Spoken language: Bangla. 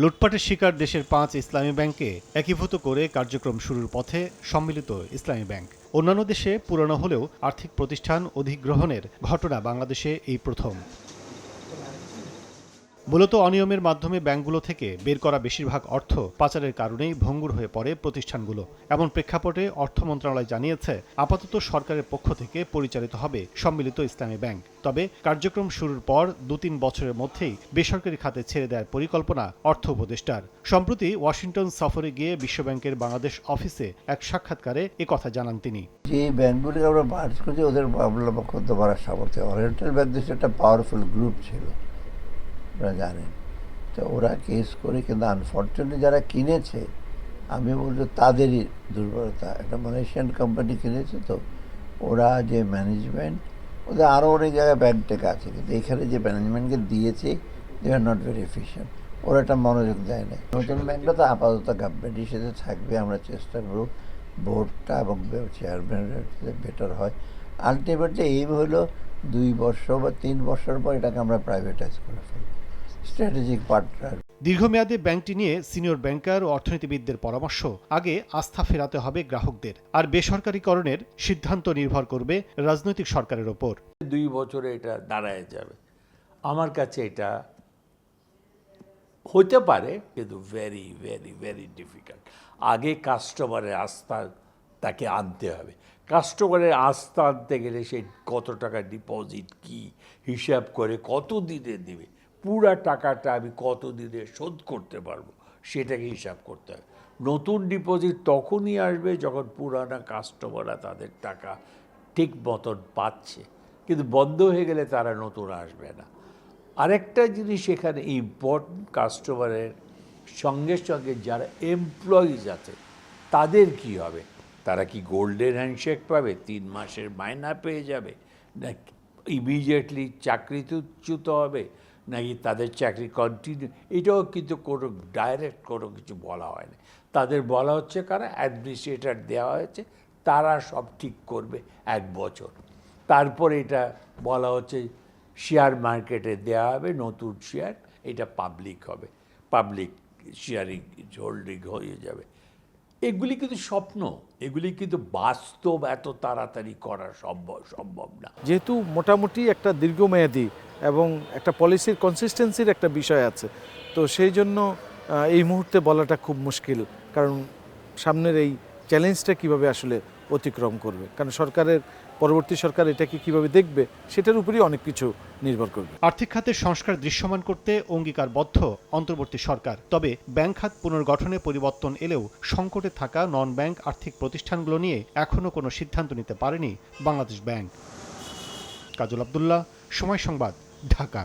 লুটপাটের শিকার দেশের পাঁচ ইসলামী ব্যাংককে একীভূত করে কার্যক্রম শুরুর পথে সম্মিলিত ইসলামী ব্যাংক। অন্যান্য দেশে পুরনো হলেও আর্থিক প্রতিষ্ঠান অধিগ্রহণের ঘটনা বাংলাদেশে এই প্রথম। মূলত অনিয়মের মাধ্যমে ব্যাংকগুলো থেকে বের করা বেশিরভাগ অর্থ পাচারের কারণেই ভঙ্গুর হয়ে পড়ে প্রতিষ্ঠানগুলো। এমন প্রেক্ষাপটে অর্থ মন্ত্রণালয় জানিয়েছে, আপাতত সরকারের পক্ষ থেকে পরিচালিত হবে সম্মিলিত ইসলামী ব্যাংক। তবে কার্যক্রম শুরুর পর দু তিন বছরের মধ্যেই বেসরকারি খাতে ছেড়ে দেওয়ার পরিকল্পনা অর্থ উপদেষ্টার। সম্প্রতি ওয়াশিংটন সফরে গিয়ে বিশ্বব্যাংকের বাংলাদেশ অফিসে এক সাক্ষাৎকারে কথা জানান তিনি। যে ব্যাংকগুলিকে আমরা মার্চ করছি, ওদের করতে পারার সামর্থ্য। ওরিয়েন্টাল ব্যাংক একটা পাওয়ারফুল গ্রুপ ছিল। আপনারা জানেন। তো ওরা কেস করে কিন্তু আনফর্চুনেটলি যারা কিনেছে, আমি বলব তাদেরই দুর্বলতা। একটা মালয়েশিয়ান কোম্পানি কিনেছে তো, ওরা যে ম্যানেজমেন্ট ওদের আরও অনেক জায়গায় ব্যাংক টেক আছে। কিন্তু এখানে যে ম্যানেজমেন্টকে দিয়েছে they are not very efficient ওরা একটা মনোযোগ দেয় না নতুন ব্যাংকটা তো আপাতত গভর্নমেন্টের সাথে থাকবে, আমরা চেষ্টা করব। বোর্ডটা এবং চেয়ারম্যানের বেটার হয়। আলটিমেটলি এইম হলো দুই বছর বা তিন বছর পর এটাকে আমরা প্রাইভেটাইজ করে ফেলব। স্ট্র্যাটেজিক পার্টনার দীর্ঘমেয়াদে ব্যাংকটি নিয়ে সিনিয়র ব্যাংকার ও অর্থনীতিবিদদের পরামর্শ আগে আস্থা ফেরাতে হবে গ্রাহকদের। আর বেসরকারীকরণের সিদ্ধান্ত নির্ভর করবে রাজনৈতিক সরকারের ওপর। দুই বছরে এটা দাঁড়ায় যাবে। আমার কাছে এটা হতে পারে কিন্তু ভেরি ভেরি ভেরি ডিফিকাল্ট আগে কাস্টমারের আস্থা তাকে আনতে হবে। কাস্টমারের আস্থা আনতে গেলে সে কত টাকা ডিপোজিট কি হিসাব করে কত দিনে দিবে? পুরা টাকাটা আমি কত দিনে শোধ করতে পারব, সেটাকে হিসাব করতে হবে নতুন ডিপোজিট তখনই আসবে যখন পুরানা কাস্টমাররা তাদের টাকা ঠিক মতন পাচ্ছে। কিন্তু বন্ধ হয়ে গেলে তারা নতুন আসবে না। আরেকটা জিনিস এখানে ইম্পর্টেন্ট কাস্টমারের সঙ্গে সঙ্গে যারা এমপ্লয়িজ আছে, তাদের কি হবে? তারা কি গোল্ডেন হ্যান্ডশেক পাবে? তিন মাসের মায়না পেয়ে যাবে? না ইমিডিয়েটলি চাকরিচ্যুত হবে? নাকি তাদের চাকরি কন্টিনিউ এটাও কিন্তু কোনো ডাইরেক্ট কোনো কিছু বলা হয়নি। তাদের বলা হচ্ছে কারা? অ্যাডমিনিস্ট্রেটর দেওয়া হয়েছে, তারা সব ঠিক করবে এক বছর। তারপর এটা বলা হচ্ছে শেয়ার মার্কেটে দেওয়া হবে, নতুন শেয়ার এটা পাবলিক হবে। পাবলিক শেয়ারিং হোল্ডিং হয়ে যাবে। এগুলি কিন্তু স্বপ্ন, এগুলি কিন্তু বাস্তব এত তাড়াতাড়ি করা সম্ভব সম্ভব না। যেহেতু মোটামুটি একটা দীর্ঘমেয়াদী এবং একটা পলিসির কনসিস্টেন্সির একটা বিষয় আছে, তো সেই জন্য এই মুহূর্তে বলাটা খুব মুশকিল, কারণ সামনের এই চ্যালেঞ্জটা কীভাবে আসলে অতিক্রম করবে? কারণ সরকারের পরবর্তী সরকার এটাকে কীভাবে দেখবে, সেটার উপরেই অনেক কিছু নির্ভর করবে। আর্থিক খাতের সংস্কার দৃশ্যমান করতে অঙ্গীকারবদ্ধ অন্তর্বর্তী সরকার। তবে ব্যাংক খাত পুনর্গঠনে পরিবর্তন এলেও সংকটে থাকা নন ব্যাংক আর্থিক প্রতিষ্ঠানগুলো নিয়ে এখনও কোনো সিদ্ধান্ত নিতে পারেনি বাংলাদেশ ব্যাংক। কাজল আবদুল্লাহ, সময় সংবাদ, ঢাকা।